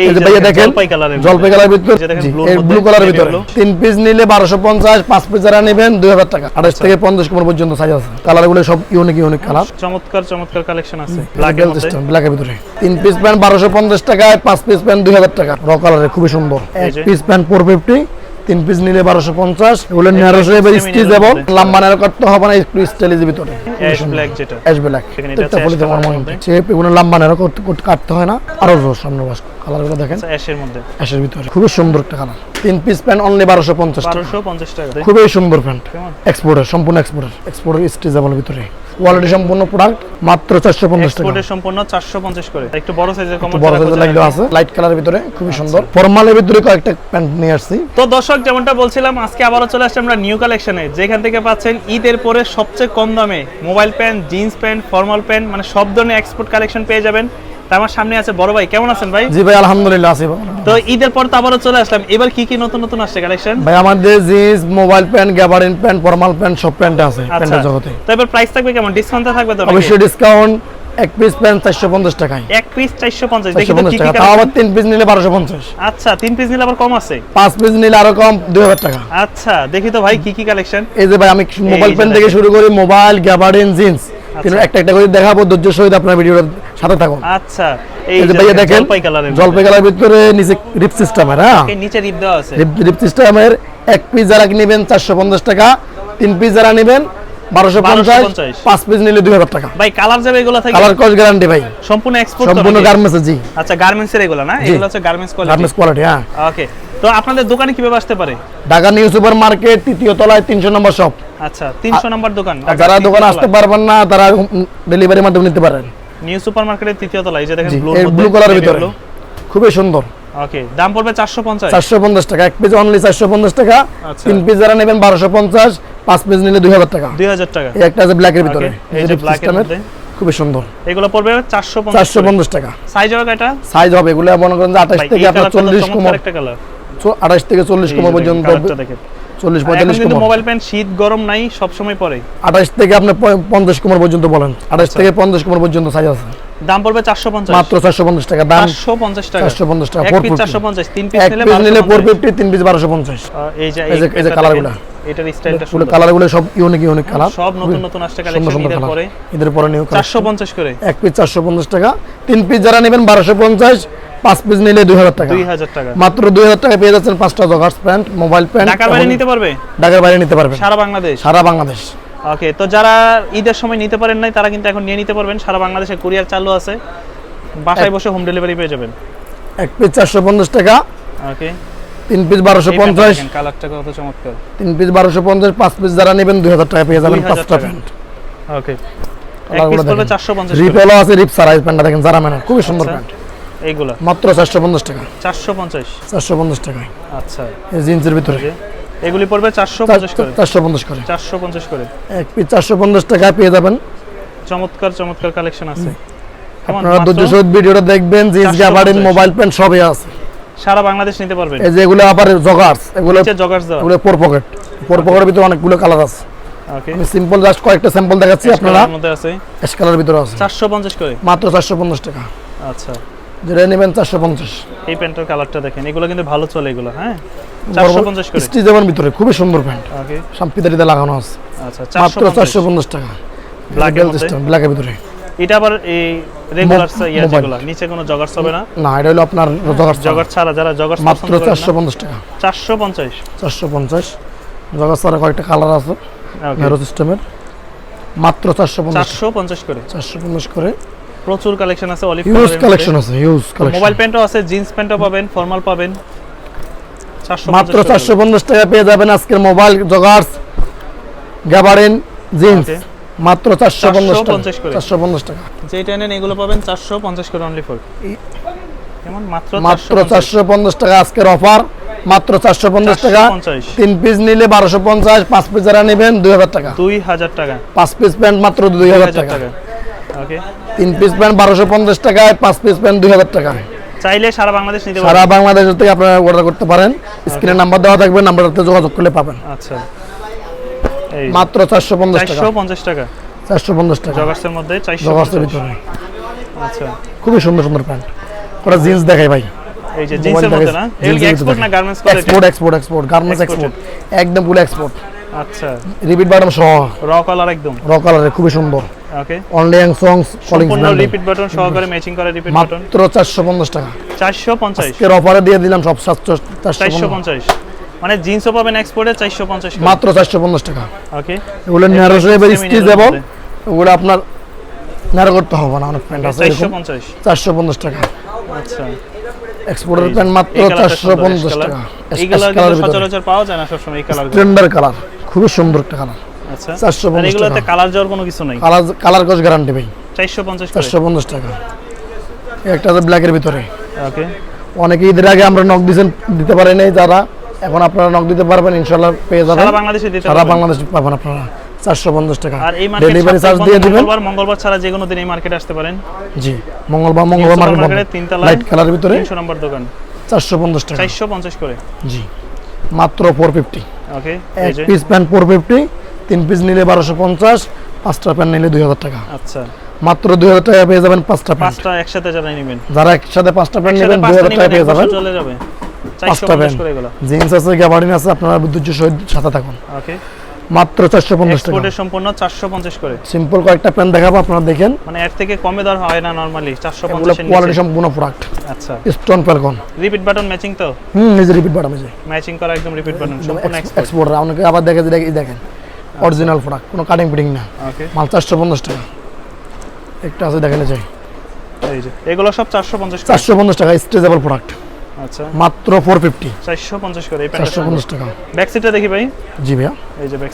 এই যে ভাইয়া দেখেন জলপাই কালার ভিতরে। ব্লু তিন পিস নিলে পাঁচ পিস যারা নেবেন দুই হাজার টাকা। আঠাশ থেকে কোমর পর্যন্ত সাইজ আছে। কালারগুলো সব ইউনিক ইউনিক কালার চমৎকার চমৎকার কালেকশন আছে। ব্ল্যাক ব্ল্যাকের মধ্যে। সিস্টেম ব্ল্যাকের ভিতরে। তিন পিস প্যান্ট বারোশো পঞ্চাশ টাকায় পাঁচ পিস প্যান্ট দুই হাজার টাকা। র কালারে খুবই সুন্দর। এক পিস প্যান্ট ফোর ফিফটি তিন পিস নিলে বারোশো পঞ্চাশ এগুলো ন্যারোশো এবার। লাম্বা করতে হবে না একটু ভিতরে অ্যাশ ব্ল্যাক যেটা। অ্যাশ ব্ল্যাক এটা। শেপ এগুলো লাম্বা কাটতে হয় না। আরও জোর সামনে বাস কালারগুলো দেখেন। আচ্ছা অ্যাশের মধ্যে। অ্যাশের ভিতরে। খুবই সুন্দর একটা কালার তিন পিস প্যান্ট অনলি বারোশো পঞ্চাশ টাকা। খুবই সুন্দর প্যান্ট এক্সপোর্টের সম্পূর্ণ এক্সপোর্টের এক্সপোর্টের স্টিচেবল ভিতরে। কোয়ালিটি সম্পূর্ণ প্রোডাক্ট মাত্র চারশো পঞ্চাশ টাকা। এক্সপোর্টের সম্পূর্ণ চারশো পঞ্চাশ করে। একটু বড় সাইজের কম বড় সাইজের লাগল আছে। লাইট কালারের ভিতরে খুবই সুন্দর। ফর্মালের ভিতরে কয়েকটা প্যান্ট নিয়ে আসছি। তো দর্শক যেমনটা বলছিলাম আজকে চলে আসছে আমরা নিউ কালেকশনে যেখান থেকে পাচ্ছেন ঈদের পরে সবচেয়ে কম দামে mobile pant jeans pant formal pant মানে সব ধরনের এক্সপোর্ট কালেকশন পেয়ে যাবেন। আমার সামনে আছে বড় ভাই। কেমন আছেন ভাই? জি ভাই আলহামদুলিল্লাহ আছি তো ঈদের পর তো আবারও চলে আসলাম। এবার কি কি নতুন নতুন আসছে কালেকশন ভাই আমাদের jeans mobile pant gabardine pant formal pant সব প্যান্ট আছে আচ্ছা। প্যান্টের জগতে। তো এবার প্রাইস থাকবে কেমন? ডিসকাউন্ট থাকবে তো অবশ্যই ডিসকাউন্ট এক পিস প্যান্ট চারশো পঞ্চাশ টাকায়। এক পিস চারশো পঞ্চাশ। দেখি পঞ্চাশ কি কি টাকা। তাও আবার তিন পিস নিলে বারোশো পঞ্চাশ। আচ্ছা তিন পিস নিলে আবার কম আছে? পাঁচ পিস নিলে আরও কম দুই হাজার টাকা। আচ্ছা দেখি তো ভাই কি কি কালেকশন এই যে ভাই আমি মোবাইল প্যান্ট থেকে শুরু করি মোবাইল গ্যাবারিন জিন্স। আচ্ছা। একটা একটা করে দেখাবো ধৈর্য সহিত আপনার ভিডিওর সাথে থাকুন। আচ্ছা এই এই যে যে ভাইয়া দেখেন জলপাই কালারের জলপাই কালার ভিতরে নিচে রিপ সিস্টেমের হ্যাঁ? নিচে রিপ দেওয়া আছে। রিপ রিপ সিস্টেমের এক পিস যারা নেবেন চারশো পঞ্চাশ টাকা তিন পিস যারা নেবেন বারোশো পাঁচ পিস নিলে দুই হাজার টাকা। ভাই কালার যাবে এগুলো থেকে? কালার কস গ্যারান্টি ভাই। সম্পূর্ণ এক্সপোর্ট সম্পূর্ণ গার্মেন্টস জি। আচ্ছা গার্মেন্টসের এগুলো না? এগুলো হচ্ছে গার্মেন্টস কোয়ালিটি গার্মেন্টস কোয়ালিটি হ্যাঁ। ওকে তো আপনাদের দোকানে কীভাবে আসতে পারে? ঢাকা নিউ সুপার মার্কেট তৃতীয় তলায় তিনশো নম্বর শপ আচ্ছা তিনশো নম্বর দোকান যারা দোকানে আসতে পারবেন না তারা ডেলিভারির মাধ্যমে নিতে পারেন। নিউ সুপার মার্কেটের তৃতীয় তলা এই যে দেখেন ব্লু কালারের ভিতরে। খুবই সুন্দর। ওকে দাম পড়বে চারশো পঞ্চাশ। চারশো পঞ্চাশ টাকা এক পিস অনলি চারশো পঞ্চাশ টাকা আচ্ছা। তিন পিস যারা নেবেন বারোশো পঞ্চাশ পাঁচ পিস নিলে দুই হাজার টাকা। দুই হাজার টাকা। এই একটা আছে ব্ল্যাকের ভিতরে এই যে এর। খুবই সুন্দর। এগুলো পড়বে চারশো চারশো পঞ্চাশ পঞ্চাশ টাকা। সাইজ হবে কয়টা? সাইজ হবে এগুলো মনে করেন যে আঠাশ ভাই, থেকে আপনার কালারটা তো চল্লিশ চমৎকার কোমর একটা কালার আঠাশ থেকে চল্লিশ কোমর পর্যন্ত দেখেন। চল্লিশ পঁয়তাল্লিশ কিন্তু মোবাইল প্যান্ট শীত গরম নাই সব সময় পরে। আঠাশ থেকে আপনার পঞ্চাশ কোমর পর্যন্ত বলেন। আঠাশ থেকে পঞ্চাশ কোমর পর্যন্ত সাইজ আছে। দাম পড়বে চারশো পঞ্চাশ। মাত্র চারশো পঞ্চাশ টাকা। দাম চারশো পঞ্চাশ টাকা। চারশো পঞ্চাশ টাকা এক ফোর পিস ফিফটি চারশো পঞ্চাশ তিন পিস নিলে পিস নিলে ফোর ফিফটি তিন পিস বারোশো পঞ্চাশ। আহ, এই যে এই যে- কালারগুলো। এটার স্টাইলটা পুরো কালারগুলো সব ইউনিক ইউনিক কালার সব নতুন নতুন আসছে কালেকশন সুন্দর পরে। ঈদের পরে নিউ চারশো পঞ্চাশ করে। এক পিস চারশো পঞ্চাশ টাকা তিন পিস যারা নেবেন বারোশো পঞ্চাশ। পাঁচ পিস নিলে দুই হাজার টাকা। দুই হাজার টাকা। মাত্র দুই হাজার টাকা পেয়ে যাচ্ছেন পাঁচটা জগার্স প্যান্ট মোবাইল প্যান্ট ঢাকার বাইরে নিতে পারবে? ঢাকার বাইরে নিতে পারবেন সারা বাংলাদেশ? সারা বাংলাদেশ। ওকে তো যারা ঈদের সময় নিতে পারেন নাই তারা কিন্তু এখন নিয়ে নিতে পারবেন। সারা বাংলাদেশে কুরিয়ার চালু আছে। বাসায় বসে হোম ডেলিভারি পেয়ে যাবেন। এক পিস চারশো পঞ্চাশ টাকা ওকে। তিন পিস বারোশো পঞ্চাশ। কালারটা কত চমৎকার। তিন পিস বারোশো পঞ্চাশ পাঁচ পিস যারা নেবেন দুই হাজার টাকা পেয়ে যাবেন পাঁচটা প্যান্ট। ওকে। এক কালারগুলো পিস পড়বে দেখেন। চারশো পঞ্চাশ রিপ এলো আছে রিপ সারা প্যান্টটা দেখেন যারা মেনে খুবই সুন্দর আচ্ছা। প্যান্ট। এইগুলা? মাত্র চারশো পঞ্চাশ টাকা। চারশো পঞ্চাশ? চারশো পঞ্চাশ টাকায়। আচ্ছা। এই জিন্সের ভিতরে। এগুলি পড়বে চারশো পঞ্চাশ করে? চারশো পঞ্চাশ করে। চারশো পঞ্চাশ করে। এক পিস চারশো পঞ্চাশ টাকায় পেয়ে যাবেন। চমৎকার চমৎকার কালেকশন আছে। আপনারা মাত্র ধৈর্য সহিত ভিডিওটা দেখবেন জিন্স 450 গ্যাবার্ডিন মোবাইল প্যান্ট সবই আছে। সারা বাংলাদেশ নিতে পারবেন। এই যে এগুলো আবার জগার্স এগুলো নিচে জগার্স দেওয়া। এগুলো ফোর পকেট ফোর পকেটের ভিতরে অনেকগুলো কালার আছে। ওকে আমি সিম্পল জাস্ট কয়েকটা স্যাম্পল দেখাচ্ছি আপনারা। মধ্যে আছে। এস কালার ভিতরে আছে। চারশো পঞ্চাশ করে? মাত্র চারশো পঞ্চাশ টাকা। আচ্ছা। যেটা নেবেন চারশো পঞ্চাশ। এই প্যান্টের কালারটা দেখেন এগুলো কিন্তু ভালো চলে এগুলো হ্যাঁ? চারশো পঞ্চাশ করে। স্টিচের ভিতরে খুবই সুন্দর প্যান্ট। ওকে সাম্পিতারিতে লাগানো আছে। আচ্ছা মাত্র চারশো পঞ্চাশ। টাকা? ব্ল্যাকের ভিতরে। এটা আবার এই রেগুলার ইয়া মোবাইল। যেগুলো নিচে কোনো জগার্স হবে না? না এটা হলো আপনার জগার্স জগার ছাড়া যারা জগার্স মাত্র চারশো পঞ্চাশ টাকা। চারশো পঞ্চাশ? চারশো পঞ্চাশ। জগার্স ছাড়া কয়েকটা কালার আছে মেরো সিস্টেমের মাত্র চারশো পঞ্চাশ। চারশো পঞ্চাশ করে। চারশো পঞ্চাশ করে। প্রচুর কালেকশন আছে অলিভ হিউজ কালেকশন আছে। হিউজ কালেকশন মোবাইল প্যান্টও আছে জিন্স প্যান্টও পাবেন ফর্মাল পাবেন। মাত্র চারশো পঞ্চাশ টাকা পেয়ে যাবেন আজকের মোবাইল জগার্স গ্যাবারিন জিন্স মাত্র চারশো পঞ্চাশ 450 টাকা। চারশো পঞ্চাশ টাকা। যেটা নেন এগুলো পাবেন চারশো পঞ্চাশ করে অনলি ফর কেমন? মাত্র মাত্র চারশো পঞ্চাশ। টাকা আজকের অফার মাত্র চারশো পঞ্চাশ টাকা। তিন পিস নিলে বারোশো পঞ্চাশ পাঁচ পিস যারা নেবেন দুই হাজার টাকা। দুই হাজার টাকা। পাঁচ পিস প্যান্ট মাত্র দুই হাজার টাকা। তিন পিস প্যান্ট বারোশো পঞ্চাশ টাকায় পাঁচ পিস প্যান্ট দুই হাজার টাকা। চাইলে সারা বাংলাদেশ নিতে সারা বাংলাদেশ থেকে আপনারা অর্ডার করতে পারেন। স্ক্রিনে নাম্বার দেওয়া থাকবে নাম্বারটাতে যোগাযোগ করলে পাবেন। আচ্ছা। মাত্র চারশো পঞ্চাশ টাকা। চারশো পঞ্চাশ টাকা। চারশো পঞ্চাশ টাকা। জগার্সের মধ্যে চারশো জগার্সের ভিতরে। আচ্ছা। খুবই সুন্দর সুন্দর প্যান্ট জিন্স দেখাই ভাই। এই যে জিন্সের মধ্যে না? এগুলো এক্সপোর্ট না garments export export export garments export একদম পুরো এক্সপোর্ট আচ্ছা। রিপিট বাটন সহ। র কালার একদম। র কালারে খুবই সুন্দর। ওকে অনলি অ্যাং সংস কলিং রিপিট বাটন সহকারে ম্যাচিং করা রিপিট বাটন মাত্র চারশো পঞ্চাশ টাকা। 450 আজকের অফারে দিয়ে দিলাম সব 450 মানে জিন্সও পাবেন এক্সপোর্টে 450 মাত্র চারশো পঞ্চাশ টাকা। ওকে এগুলো ন্যারো শেপের ওগুলো আপনার ন্যারো করতে হবে না অনেক প্যান্ট আছে এরকম। 450 চারশো পঞ্চাশ টাকা। আচ্ছা। এক্সপোর্টের প্যান্ট মাত্র এই কালারটা চারশো সুন্দর, পঞ্চাশ ash color। টাকা এই কালার সচরাচর পাওয়া যায় না সবসময় এই কালার কালার খুবই সুন্দর একটা কালার আচ্ছা। 450 আর এগুলোতে। কালার যাওয়ার কোনো কিছু নাই? কালার কালার কস গ্যারান্টি ভাই। 450 করে? চারশো পঞ্চাশ টাকা। এই একটা আছে ব্ল্যাকের ভিতরে। ওকে। অনেকে ঈদের আগে আমরা নক দিয়েছেন দিতে পারি নাই যারা। এখন আপনারা নক দিতে পারবেন ইনশাল্লাহ পেয়ে যাবেন। সারা বাংলাদেশে দিতে সারা। বাংলাদেশ পাবেন আপনারা। চারশো পঞ্চাশ টাকা। আর এই মার্কেট ডেলিভারি চার্জ দিয়ে দিবেন। মঙ্গলবার মঙ্গলবার ছাড়া যে কোনো দিন এই মার্কেটে আসতে পারেন। জি মঙ্গলবার মঙ্গলবার মার্কেট লাইট কালার ভিতরে। 300 নম্বর দোকান। চারশো পঞ্চাশ টাকা। 450 করে। জি। মাত্র ফোর ফিফটি ওকে এই এক পিস প্যান্ট ফোর ফিফটি তিন পিস নিলে বারোশো পঞ্চাশ পাঁচটা প্যান্ট নিলে দুই হাজার টাকা। আচ্ছা। মাত্র দুই হাজার টাকা পেয়ে যাবেন পাঁচটা প্যান্ট পাঁচটা একসাথে যারা নেবেন। যারা একসাথে পাঁচটা প্যান্ট নেবেন দুই হাজার টাকা পেয়ে যাবেন। চলে যাবে। পাঁচটা প্যান্ট জিন্স আছে গ্যাবার্ডিন আছে আপনারা ধৈর্য সহিত সাথে থাকুন। ওকে। মাত্র চারশো পঞ্চাশ টাকা। এক্সপোর্টের সম্পূর্ণ 450 করে। সিম্পল কয়েকটা প্যান্ট দেখাবো আপনারা দেখেন। মানে এর থেকে কমে দর হয় না নরমালি এগুলো 450 এর কোয়ালিটি সম্পূর্ণ প্রোডাক্ট আচ্ছা। Stone falcon repeat button matching তো? হুম নিজে রিপিট বাটাম এই ম্যাচিং করা একদম রিপিট বাটন সম্পূর্ণ এক্সপোর্ট এক্সপোর্ট অনেকে আবার দেখে যে দেখেন। অরিজিনাল প্রোডাক্ট কোনো কাটিং ফিটিং না। মাল চারশো পঞ্চাশ টাকা। একটা আছে দেখেন এই যে। এই যে এগুলো সব 450 করে? চারশো পঞ্চাশ টাকা স্ট্রেচেবল প্রোডাক্ট আচ্ছা। মাত্র ফোর ফিফটি 450 করে চারশো পঞ্চাশ টাকা। ব্যাক সাইডটা দেখি ভাই। জি ভাইয়া। এই যে ব্যাক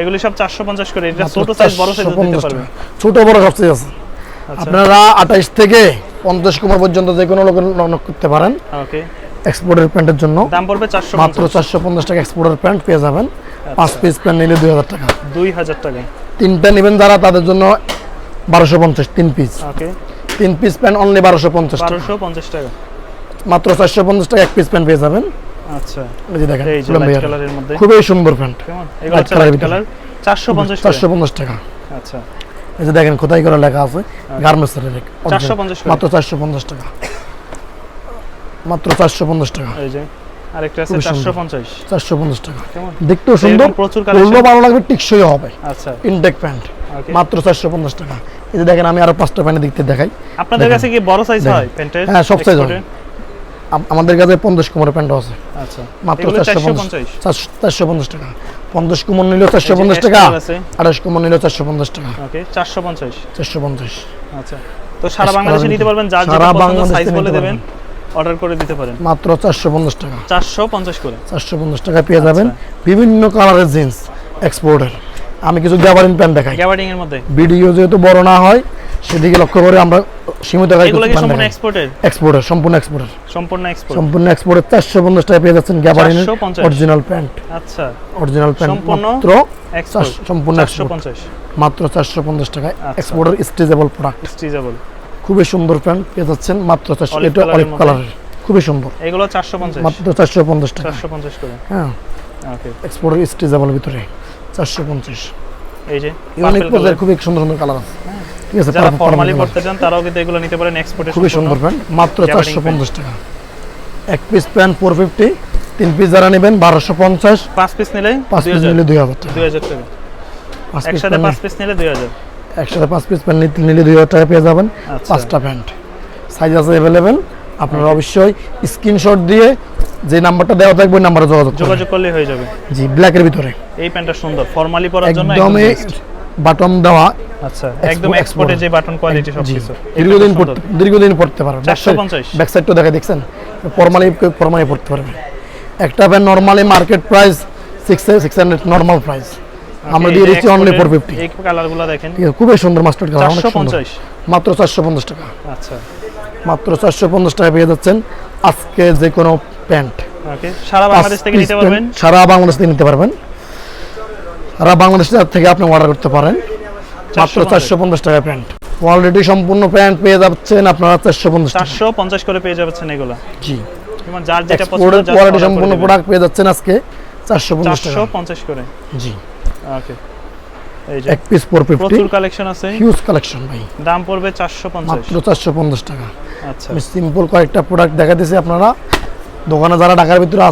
এগুলি সব 450 করে এটা ছোট সাইজ বড় সাইজ দিতে 450 টাকা। ছোট বড় সব সাইজ আছে। আচ্ছা। আপনারা আঠাইশ থেকে পঞ্চাশ কুমার পর্যন্ত যে কোনো লোকের নক করতে পারেন। ওকে এক্সপোর্টের প্যান্টের জন্য। দাম পড়বে 450 মাত্র চারশো পঞ্চাশ টাকা এক্সপোর্টের প্যান্ট পেয়ে যাবেন। পাঁচ পিস প্যান্ট নিলে দুই হাজার টাকা। 2000 টাকা। তিনটা নেবেন যারা তাদের জন্য বারোশো পঞ্চাশ তিন পিস ওকে। তিন পিস প্যান্ট অনলি বারোশো পঞ্চাশ টাকা। 1250 টাকা। মাত্র চারশো পঞ্চাশ টাকা এক পিস প্যান্ট পেয়ে যাবেন। আচ্ছা। এই যে দেখেন খুবই সুন্দর প্যান্ট। কালার 450 চারশো পঞ্চাশ টাকা। আচ্ছা। এই যে দেখেন করে লেখা আছে? গার্মেন্টসের লেখা 450 করে। মাত্র চারশো পঞ্চাশ টাকা। মাত্র চারশো পঞ্চাশ টাকা। এই যে। আরেকটা আছে খুবই সুন্দর। 450 পঞ্চাশ। টাকা। কেমন? দেখতেও সুন্দর। প্রচুর collection। ভালো লাগবে টিকসই হবে। আচ্ছা। ইনটেক প্যান্ট মাত্র চারশো পঞ্চাশ টাকা। এই যে দেখেন আমি আরও পাঁচটা প্যান্ট দেখতে দেখাই। আপনাদের কাছে কি বড় সাইজ হয় প্যান্টের হ্যাঁ, সব size হয়। আমাদের কাছে পঞ্চাশ কুমারের প্যান্ট আছে। আচ্ছা। মাত্র এগুলো চারশো 450 পঞ্চাশ। চারশো টাকা। পঞ্চাশ কুমন নিল চারশো পঞ্চাশ টাকা। color আছে। আঠাশ কুমন নিল চারশো পঞ্চাশ টাকা। ওকে 450 চারশো পঞ্চাশ। আচ্ছা। তো সারা বাংলাদেশে নিতে পারবেন যার যেটা পছন্দ সাইজ বলে দেবেন। অর্ডার করে দিতে পারেন। মাত্র চারশো পঞ্চাশ টাকা। 450 করে। চারশো পঞ্চাশ টাকা পেয়ে যাবেন আচ্ছা। বিভিন্ন কালারের জিন্স এক্সপোর্টের। আমি কিছু গ্যাবারিন প্যান্ট দেখাই। গ্যাবার্ডিং এর মধ্যে। ভিডিও যেহেতু বড় না হয় সেদিকে লক্ষ্য করে আমরা সীমিত আকারে এগুলো কি সম্পূর্ণ এক্সপোর্টের? এক্সপোর্টের সম্পূর্ণ এক্সপোর্টের। সম্পূর্ণ এক্সপোর্ট। সম্পূর্ণ এক্সপোর্টের চারশো পঞ্চাশ টাকা পেয়ে যাচ্ছেন 450 অরিজিনাল প্যান্ট। আচ্ছা। অরিজিনাল প্যান্ট সম্পূর্ণ মাত্র সম্পূর্ণ export। 450 মাত্র চারশো পঞ্চাশ টাকায় আচ্ছা। এক্সপোর্টের স্ট্রেচেবল প্রোডাক্ট স্ট্রিজেবল খুবই সুন্দর প্যান্ট পেয়ে যাচ্ছেন মাত্র চারশো এটা অলিভ। কালারের খুবই সুন্দর। এগুলো 450 মাত্র চারশো পঞ্চাশ টাকা। 450 করে। হ্যাঁ। এক্সপোর্টের স্ট্রেচেবল ভিতরে চারশো পঞ্চাশ। এই যে ইউনিক purple খুবই সুন্দর সুন্দর কালার আছে। ঠিক আছে যারা ফর্মালি। পড়তে চান তারাও কিন্তু এগুলো নিতে পারেন এক্সপোর্টের খুবই সুন্দর প্যান্ট মাত্র চারশো পঞ্চাশ টাকা। এক পিস প্যান্ট ফোর ফিফটি তিন পিস যারা নেবেন বারোশো পঞ্চাশ। পাঁচ পিস নিলে পাঁচ পিস 2000 নিলে দুই হাজার। টাকা। 2000 টাকা। পিস একসাথে পাঁচ পিস নিলে 2000 একসাথে পাঁচ পিস প্যান্ট নিতে- নিলে দুই হাজার টাকা পেয়ে যাবেন। আচ্ছা। পাঁচটা প্যান্ট সাইজ আছে অ্যাভেলেবেল আপনারা অবশ্যই স্ক্রিনশট দিয়ে যে নাম্বারটা দেওয়া থাকবে ওই নাম্বারে যোগাযোগ যোগাযোগ করলে হয়ে যাবে। জি ব্ল্যাকের ভিতরে। এই প্যান্টটা সুন্দর। ফর্মালি পরার জন্য একদম বাটন দেওয়া। আচ্ছা একদম এক্সপোর্টের যে বাটন কোয়ালিটি সব কিছু দীর্ঘদিন পড়তে দীর্ঘদিন পড়তে পারবে 450 ব্যাক সাইডটা দেখে দেখছেন? ফর্মালি ফর্মালি পড়তে পারবে একটা pant normally market price six six normal price আমরা দিয়ে দিচ্ছি অনলি ফোর ফিফটি এই কালারগুলো দেখেন। খুবই সুন্দর মাস্টার্ড কালার অনেক সুন্দর। 450 মাত্র চারশো পঞ্চাশ টাকা। আচ্ছা। মাত্র চারশো পঞ্চাশ টাকা পেয়ে যাচ্ছেন আজকে যে কোনো প্যান্ট। ওকে সারা বাংলাদেশ থেকে নিতে পারবেন? সারা বাংলাদেশ থেকে নিতে পারবেন। সারা বাংলাদেশ থেকে আপনি অর্ডার করতে পারেন। মাত্র 450 চারশো পঞ্চাশ টাকা প্যান্ট। কোয়ালিটি সম্পূর্ণ প্যান্ট পেয়ে যাচ্ছেন আপনারা চারশো পঞ্চাশ টাকা 450 করে পেয়ে যাচ্ছেন এগুলো। জি। যেমন যার যেটা পছন্দ কোয়ালিটি সম্পূর্ণ প্রোডাক্ট পেয়ে যাচ্ছেন আজকে চারশো পঞ্চাশ টাকা 450 করে। জি। ওকে এই যে এক পিস প্রচুর কালেকশন আছে। হিউজ কালেকশন ভাই। দাম পড়বে মাত্র টাকা। আচ্ছা। আমি সিম্পল কয়েকটা প্রোডাক্ট দেখা দিয়েছি আপনারা। দোকানে যারা ঢাকার ভিতরে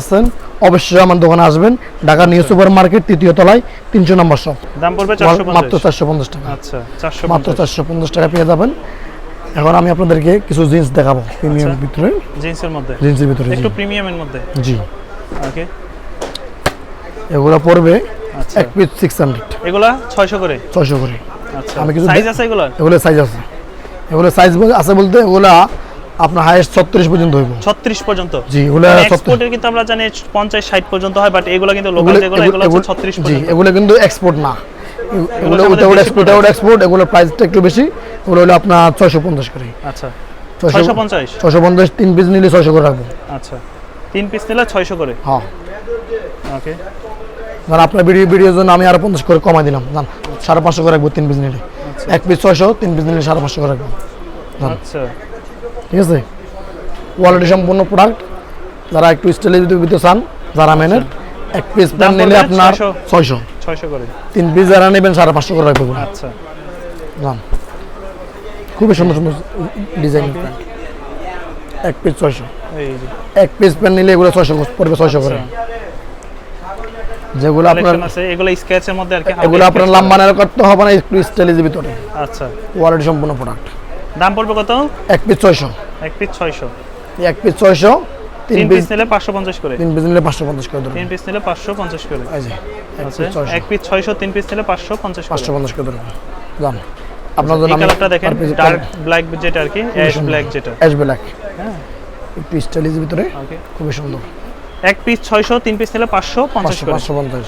অবশ্যই আমার দোকানে আসবেন। ঢাকা নিউ সুপার মার্কেট তৃতীয় তলায় তিনশো নম্বর শপ দাম পড়বে মাত্র চারশো পঞ্চাশ টাকা। আচ্ছা মাত্র চারশো পঞ্চাশ। টাকা পেয়ে যাবেন। এখন আমি আপনাদেরকে কিছু জিন্স দেখাবো। প্রিমিয়ামের আচ্ছা। ভিতরে। জিন্সের মধ্যে? জিন্সের ভিতরে একটু প্রিমিয়ামের মধ্যে? জি। ওকে এগুলো পড়বে আচ্ছা এক পিস সিক্স হান্ড্রেড এগুলা ছয়শো করে? ছয়শো করে। আচ্ছা। আমি কিছু সাইজ আছে এগুলোর এগুলো সাইজ আছে। এগুলো সাইজ আছে বলতে এগুলা আপনার হাইয়েস্ট ছত্রিশ পর্যন্ত হইব। ছত্রিশ পর্যন্ত? জি এগুলো এক্সপোর্টের কিন্তু আমরা জানি পঞ্চাশ ষাট পর্যন্ত হয় বাট এগুলো কিন্তু লোকাল যেগুলো এগুলো এগুলো- হচ্ছে ছত্রিশ জি পর্যন্ত। এগুলো কিন্তু এক্সপোর্ট না। এগুলো দেশি এক্সপোর্ট ওটা এক্সপোর্ট এগুলো প্রাইসটা একটু বেশি এগুলো হলো আপনার ছয়শো পঞ্চাশ করে। আচ্ছা। ছয়শো পঞ্চাশ? ছয়শো পঞ্চাশ তিন পিস নিলে ছয়শো করে রাখব। আচ্ছা। তিন পিস নিলে ছয়শো করে? হ্যাঁ। ওকে ধর আপনার ভিডিও ভিডিওর জন্য আমি আরও পঞ্চাশ করে কমাই দিলাম। জান সাড়ে পাঁচশো করে রাখব তিন পিস নিলে। এক পিস ছয়শো তিন পিস নিলে সাড়ে পাঁচশো করে রাখব। আচ্ছা। ঠিক আছে? কোয়ালিটি সম্পূর্ণ প্রোডাক্ট যারা একটু স্টাইলের ভিতরে চান যারা মেনের এক পিস দাম প্যান্ট নিলে আপনার ছয়শো? ছয়শো। করে। তিন পিস যারা নেবেন সাড়ে পাঁচশো করে রাখব। আচ্ছা। জান। খুবই সুন্দর সুন্দর ডিজাইন প্যান্ট এক পিস ছয়শো। এক পিস প্যান্ট নিলে এগুলো ছয়শো পড়বে ছয়শো করে। যেগুলো আপনার আছে এগুলো স্কেচের মধ্যে আর কি এগুলো আপনার sketch লাম্বা নেওয়ার করতে হবে না একটু স্টাইলের ভিতরে। আচ্ছা। কোয়ালিটি সম্পূর্ণ প্রোডাক্ট দাম পড়বে কত? এক পিস ছয়শো। এক পিস ছয়শো। এক পিস ছয়শো তিন তিন পিস পিস নিলে পাঁচশো পঞ্চাশ করে। তিন পিস নিলে পাঁচশো পঞ্চাশ করে তিন পিস নিলে পাঁচশো পঞ্চাশ করে। আচ্ছা পিস ছয়শো। এক পিস ছয়শো তিন পিস নিলে পাঁচশো পঞ্চাশ করে। পাঁচশো পঞ্চাশ করে ধরুন। জান আপনার জন্য আমি কালারটা দেখেন ডার্ক ব্ল্যাক যেটা আর কি অ্যাশ ব্ল্যাক যেটা। অ্যাশ ব্ল্যাক হ্যাঁ। একটু স্টাইলিশ ভিতরে ওকে খুবই সুন্দর। এক পিস ছয়শো তিন পিস নিলে পাঁচশো পঞ্চাশ পাঁচশো করে। পাঁচশো পঞ্চাশ।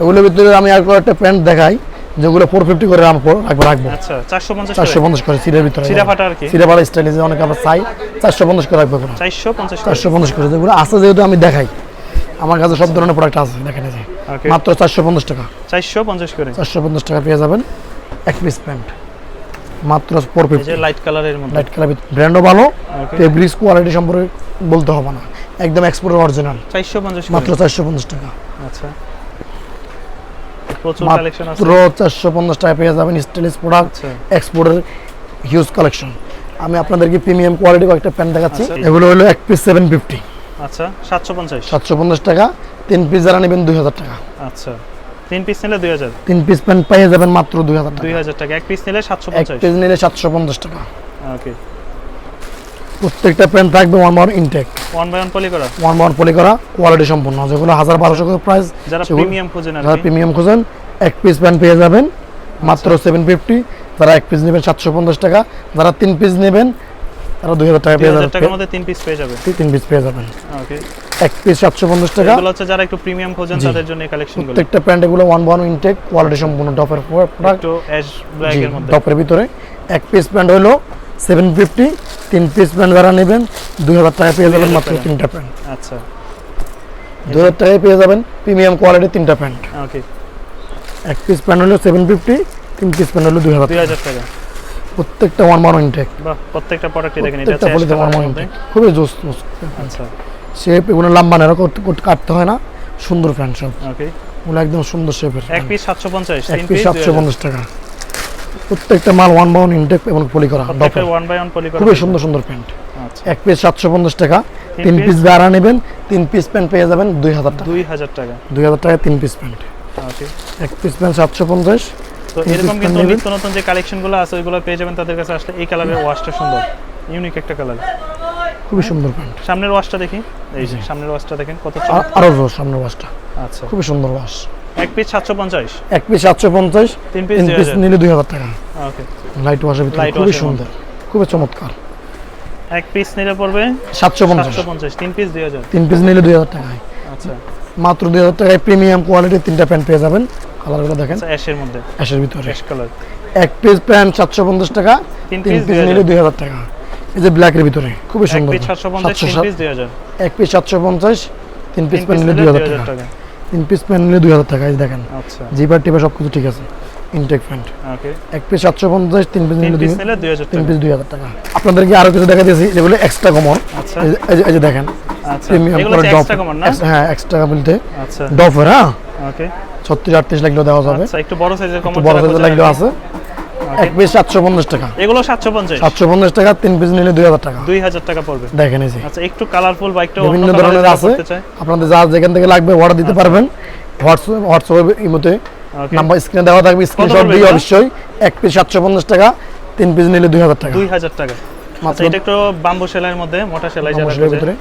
এগুলোর ভিতরে আমি আর একটা প্যান্ট দেখাই যেগুলো ফোর ফিফটি করে আমি পর- রাখব রাখব। আচ্ছা চারশো পঞ্চাশ চারশো করে পঞ্চাশ করে সিরের ভিতরে। চিরা ফাটা আর কি? সিরা ভালো স্টাইলিশ অনেক আমরা চাই চারশো পঞ্চাশ করে রাখব এগুলো। চারশো পঞ্চাশ করে। যেগুলো আছে যেহেতু আমি দেখাই আমার কাছে সব ধরনের প্রোডাক্ট আছে দেখেন এই মাত্র চারশো পঞ্চাশ টাকা। চারশো পঞ্চাশ করে। চারশো পঞ্চাশ টাকা পেয়ে যাবেন এক পিস প্যান্ট। মাত্র ফোর এই ফিফটি যে লাইট কালারের মধ্যে। লাইট কালার ব্র্যান্ডও ভালো ফেব্রিক্স কোয়ালিটি সম্পর্কে বলতে হবে না। একদম এক্সপোর্ট অরিজিনাল চারশো পঞ্চাশ মাত্র চারশো পঞ্চাশ টাকা। আচ্ছা। প্রচুর কালেকশন আছে। মাত্র চারশো পঞ্চাশ টাকা পেয়ে যাবেন স্টাইলিশ প্রোডাক্ট এক্সপোর্টের হিউজ কালেকশন আমি আপনাদেরকে প্রিমিয়াম কোয়ালিটি কয়েকটা প্যান্ট দেখাচ্ছি। আচ্ছা। এগুলো হলো এক পিস সেভেন ফিফটি আচ্ছা টাকা তিন পিস যারা নেবেন টাকা। আচ্ছা। তিন পিস নিলে দুই হাজার। তিন পিস প্যান্ট পেয়ে যাবেন মাত্র দুই হাজার দুই টাকা হাজার টাকা। এক পিস নিলে সাতশো এক পিস নিলে সাতশো পঞ্চাশ টাকা। ওকে প্রত্যেকটা প্যান্ট থাকবে one mount intact one by one poly করা? ওয়ান পলি করা কোয়ালিটি সম্পূর্ণ যেগুলো হাজার বারোশো করে প্রাইস যারা প্রিমিয়াম খোঁজেন যারা প্রিমিয়াম খুঁজেন এক পিস প্যান্ট পেয়ে যাবেন মাত্র সেভেন ফিফটি যারা এক পিস নেবেন সাতশো পঞ্চাশ টাকা। যারা তিন পিস নেবেন তারা দুই হাজার টাকা পেয়ে যাবেন টাকার মধ্যে তিন পিস পেয়ে যাবে। তিন পিস পেয়ে যাবেন। ওকে এক পিস সাতশো পঞ্চাশ টাকা। এগুলো হচ্ছে যারা একটু প্রিমিয়াম খোঁজেন তাদের জন্য এই কালেকশনগুলো প্রত্যেকটা প্যান্ট এগুলো ওয়ান ওয়ান ইনটেক কোয়ালিটি সম্পূর্ণ টপের প্রোডাক্ট একটু অ্যাশ ব্ল্যাক এর মধ্যে। টপের ভিতরে। এক পিস প্যান্ট হলো সেভেন ফিফটি তিন পিস প্যান্ট যারা নেবেন দুই হাজার টাকা পেয়ে যাবেন মাত্র তিনটা প্যান্ট আচ্ছা। দুই হাজার টাকায় পেয়ে যাবেন প্রিমিয়াম কোয়ালিটির তিনটা প্যান্ট ওকে এক পিস প্যান্ট হলো সেভেন ফিফটি তিন পিস প্যান্ট হলো দুই হাজার দুই হাজার টাকা। প্রত্যেকটা ওয়ান ওয়ান ইনটেক প্রত্যেকটা প্রোডাক্টই দেখেন এটা হচ্ছে ওয়ান colour ওয়ানের মধ্যে। ইনটেক খুবই জোস জোস। আচ্ছা। শেপ এগুলো লম্বা করতে কাটতে হয় না। সুন্দর প্যান্ট সব ওকে ওগুলো একদম সুন্দর শেপের এক পিস সাতশো পঞ্চাশ এক পিস পিস সাতশো পঞ্চাশ টাকা। প্রত্যেকটা মাল ওয়ান বাউন ইনটেক এবং পলি করা ওয়ান বাই ওয়ান পলি করা। খুবই সুন্দর সুন্দর প্যান্ট আচ্ছা। এক পিস সাতশো পঞ্চাশ টাকা। তিন পিস যারা নেবেন তিন পিস প্যান্ট পেয়ে যাবেন দুই হাজার টাকা। দুই হাজার টাকা। দুই হাজার টাকায় তিন পিস প্যান্ট ওকে এক পিস প্যান্ট সাতশো পঞ্চাশ। তো এরকম কিন্তু নিত্য নতুন যে কালেকশনগুলো আছে ওইগুলো পেয়ে যাবেন তাদের কাছে আসলে এই কালারের ওয়াশটা সুন্দর ইউনিক একটা কালার। খুবই সুন্দর প্যান্ট। সামনের ওয়াশটা দেখি। এই যে সামনের ওয়াশটা দেখেন কত। আর সামনের ওয়াশটা। আচ্ছা। খুবই সুন্দর ওয়াশ। এক পিস সাতশো পঞ্চাশ। এক পিস সাতশো পঞ্চাশ তিন পিস তিন পিস নিলে দুই হাজার টাকা। ওকে লাইট ওয়াশের ভিতরে খুবই সুন্দর। খুবই চমৎকার। এক পিস নিলে পড়বে সাতশো পঞ্চাশ। সাতশো পঞ্চাশ তিন পিস দুই হাজার। তিন পিস নিলে দুই হাজার টাকায়। আচ্ছা। মাত্র দুই হাজার টাকায় প্রিমিয়াম কোয়ালিটির তিনটা প্যান্ট পেয়ে যাবেন। কালারগুলো দেখেন। আচ্ছা অ্যাশের মধ্যে। অ্যাশের ভিতরে। অ্যাশ কালার এক পিস প্যান্ট পঞ্চাশ টাকা তিন পিস নিলে দুই হাজার। টাকা। এই যে ব্ল্যাকের ভিতরে খুবই সুন্দর। এক পিস সাতশো পঞ্চাশ তিন পিস প্যান্ট নিলে দুই হাজার টাকা। তিন পিস প্যান্ট নিলে দুই হাজার টাকা এই দেখেন। আচ্ছা। জিপার টিপার সব কিছু ঠিক আছে। Intact pant okay. এক পিস সাতশো পঞ্চাশ তিন পিস নিলে তিন পিস দুই হাজার টাকা। আপনাদেরকে আরও কিছু দেখা দিয়েছি যেগুলো এক্সট্রা কমন আচ্ছা। এই যে- দেখেন। আচ্ছা। প্রিমিয়াম এগুলো করে ডপ এক্সট্রা কমন না? হ্যাঁ এক্সট্রা বলতে আচ্ছা। ডফের হ্যাঁ? ওকে ছত্রিশ আটত্রিশ লাগলেও দেওয়া যাবে। আচ্ছা একটু বড় সাইজের কমন বড় সাইজের লাগলেও আছে। এক পিস সাতশো পঞ্চাশ টাকা। এগুলো টাকা তিন পিস নিলে দুই হাজার টাকা। দুই হাজার টাকা পড়বে। দেখেন এই আচ্ছা একটু কালারফুল বা বিভিন্ন ধরনের আছে। আপনাদের যা যেখান থেকে লাগবে অর্ডার দিতে পারবেন। হোয়াটসঅ্যাপ হোয়াটসঅ্যাপে ইমোতে নাম্বার স্ক্রিনে দেওয়া থাকবে। স্ক্রিনশট দিয়ে অবশ্যই। এক পিস সাতশো পঞ্চাশ টাকা তিন পিস নিলে দুই হাজার টাকা। দুই হাজার টাকা। মাত্র আচ্ছা এটা একটু বাম্বু সেলাইয়ের মধ্যে মোটা সেলাই যারা মশলার খোঁজে।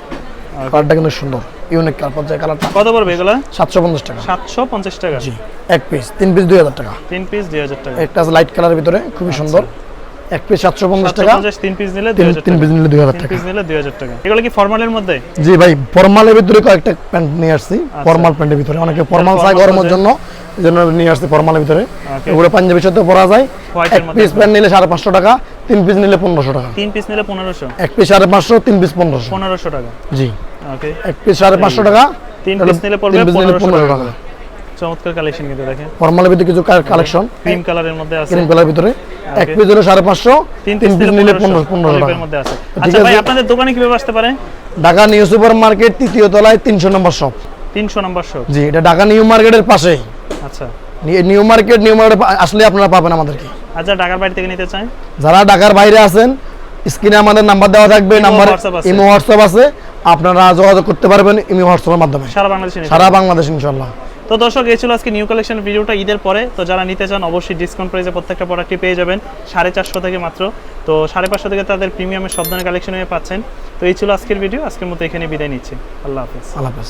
কিন্তু সুন্দর। ইউনিক কালার পর্যায়ে কালারটা কত পড়বে এগুলো? সাতশো পঞ্চাশ টাকা। সাতশো পঞ্চাশ টাকা। জি এক পিস তিন পিস দুই হাজার টাকা। তিন পিস দুই হাজার টাকা। একটা আছে লাইট কালারের ভিতরে খুবই সুন্দর। এক পিস সাতশো পঞ্চাশ সাতশো টাকা পঞ্চাশ তিন পিস নিলে দুই তিন তিন পিস নিলে দুই হাজার তিন টাকা। পিস নিলে দুই হাজার টাকা। এগুলো কি ফরমালের মধ্যে? জি ভাই ফর্মালের ভিতরে কয়েকটা প্যান্ট নিয়ে আসছি। ফর্মাল প্যান্টের ভিতরে। অনেকে ফর্মাল চাই গরমের জন্য। নিয়ে আসছি ফর্মালের ভিতরে। এগুলো পাঞ্জাবির সাথে পরা যায়। এক পিস প্যান্ট নিলে সাড়ে পাঁচশো টাকা তিন পিস নিলে পনেরোশো টাকা। তিন পিস নিলে পনেরোশো। এক পিস সাড়ে পাঁচশো তিন পিস পনেরোশো। পনেরোশো টাকা। জি। ওকে এক পিস সাড়ে পাঁচশো টাকা। তিন পিস নিলে পড়বে পনেরোশো টাকা। চমৎকার কালেকশন কিন্তু দেখেন। ফর্মালের ভিতরে কিছু কালেকশন ক্রিম কালারের মধ্যে আছে। ক্রিম ভিতরে। এক পিস হলো সাড়ে পাঁচশো তিন তিন পিস পিস নিলে টাকা। মধ্যে আছে। আচ্ছা ভাই আপনাদের দোকানে কীভাবে আসতে পারে? ঢাকা নিউ সুপার মার্কেট তৃতীয় তলায় তিনশো নম্বর শপ তিনশো নম্বর শপ জি এটা ঢাকা নিউ মার্কেটের পাশেই আচ্ছা। নিউ মার্কেট নিউ মার্কেট আসলে আপনারা পাবেন আমাদেরকে। আচ্ছা ঢাকার বাড়ি থেকে নিতে চাই যারা ঢাকার বাইরে আছেন স্ক্রিনে আমাদের নাম্বার দেওয়া থাকবে নাম্বার ইমো হোয়াটসঅ্যাপ আছে। আপনারা যোগাযোগ করতে পারবেন ইমি হোয়াটসঅ্যাপের মাধ্যমে। সারা বাংলাদেশে সারা বাংলাদেশ ইনশাল্লাহ। তো দর্শক এই ছিল আজকে নিউ কালেকশন ভিডিওটা ঈদের পরে। তো যারা নিতে চান অবশ্যই ডিসকাউন্ট প্রাইসে প্রত্যেকটা প্রোডাক্টই পেয়ে যাবেন। সাড়ে চারশো থেকে মাত্র। তো সাড়ে পাঁচশো থেকে তাদের প্রিমিয়ামের সব ধরনের কালেকশন পাচ্ছেন। তো এই ছিল আজকের ভিডিও আজকের মতো এখানে বিদায় নিচ্ছি। আল্লাহ হাফিজ। আল্লাহ হাফেজ।